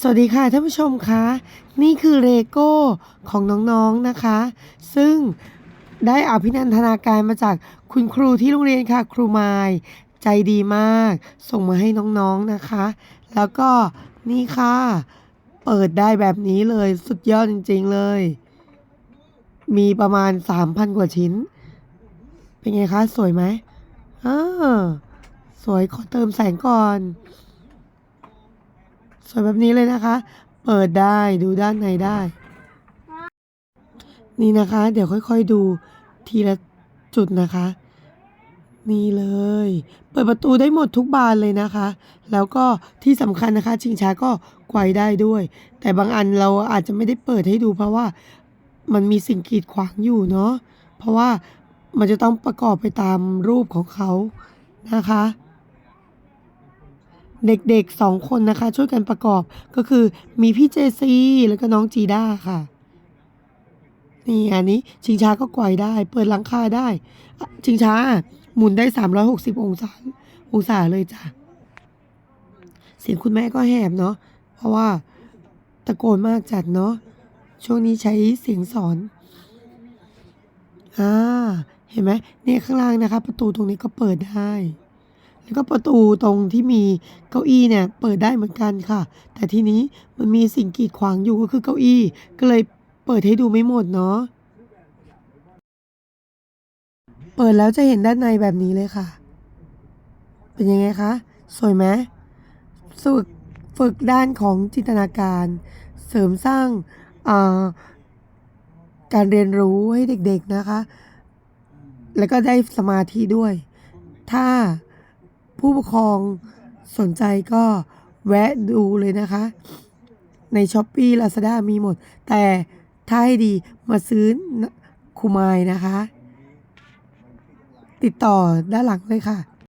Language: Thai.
สวัสดีค่ะท่านผู้ชมคะนี่คือเลโก้ของน้องๆนะคะ ซึ่งได้อภินันทนาการมาจากคุณครูที่โรงเรียนค่ะ ครูไมายใจดีมาก ส่งมาให้น้องๆนะคะ แล้วก็นี่ค่ะ เปิดได้แบบนี้เลยสุดยอดจริง ๆเลย มีประมาณ 3,000 กว่าชิ้น เป็นไงคะ สวยไหมอ่าสวยขอเติมแสงก่อน สวยแบบนี้เลยนะคะ เปิดได้ดูด้านในได้ นี่นะคะ เดี๋ยวค่อยๆดูทีละจุดนะคะ นี่เลย เปิดประตูได้หมดทุกบานเลยนะคะ แล้วก็ที่สำคัญนะคะ ชิงช้าก็ไกวได้ด้วย แต่บางอันเราอาจจะไม่ได้เปิดให้ดูเพราะว่ามันมีสิ่งกีดขวางอยู่เนาะเพราะว่ามันจะต้องประกอบไปตามรูปของเขานะคะ เด็กๆสองคนนะคะ ช่วยกันประกอบก็คือมีพี่เจซีแล้วก็น้องจีด้าค่ะ นี่อันนี้ชิงช้าก็ไกวได้ เปิดหลังคาได้ ชิงช้าหมุนได้ 360 องศาองศาเลยจ้ะเสียงคุณแม่ก็แหบเนาะเพราะว่าตะโกนมากจัดเนาะช่วงนี้ใช้เสียงสอนอ่าเห็นไหมเนี่ยข้างล่างนะคะ ประตูตรงนี้ก็เปิดได้ แล้วก็ประตูตรงที่มีเก้าอี้เนี่ยเปิดได้เหมือนกันค่ะ แต่ทีนี้มันมีสิ่งกีดขวางอยู่ก็คือเก้าอี้ ก็เลยเปิดให้ดูไม่หมดเนาะ เปิดแล้วจะเห็นด้านในแบบนี้เลยค่ะ เป็นยังไงคะ สวยไหมฝึกฝึกด้านของจินตนาการ เสริมสร้างาการเรียนรู้ให้เด็กๆนะคะ แล้วก็ได้สมาธิด้วย ถ้า ผู้ปกครองสนใจก็แวะดูเลยนะคะ ในช้อปปี้ลาซาด้ามีหมด แต่ถ้าให้ดีมาซื้อคูมายนะคะ ติดต่อด้านหลังเลยค่ะ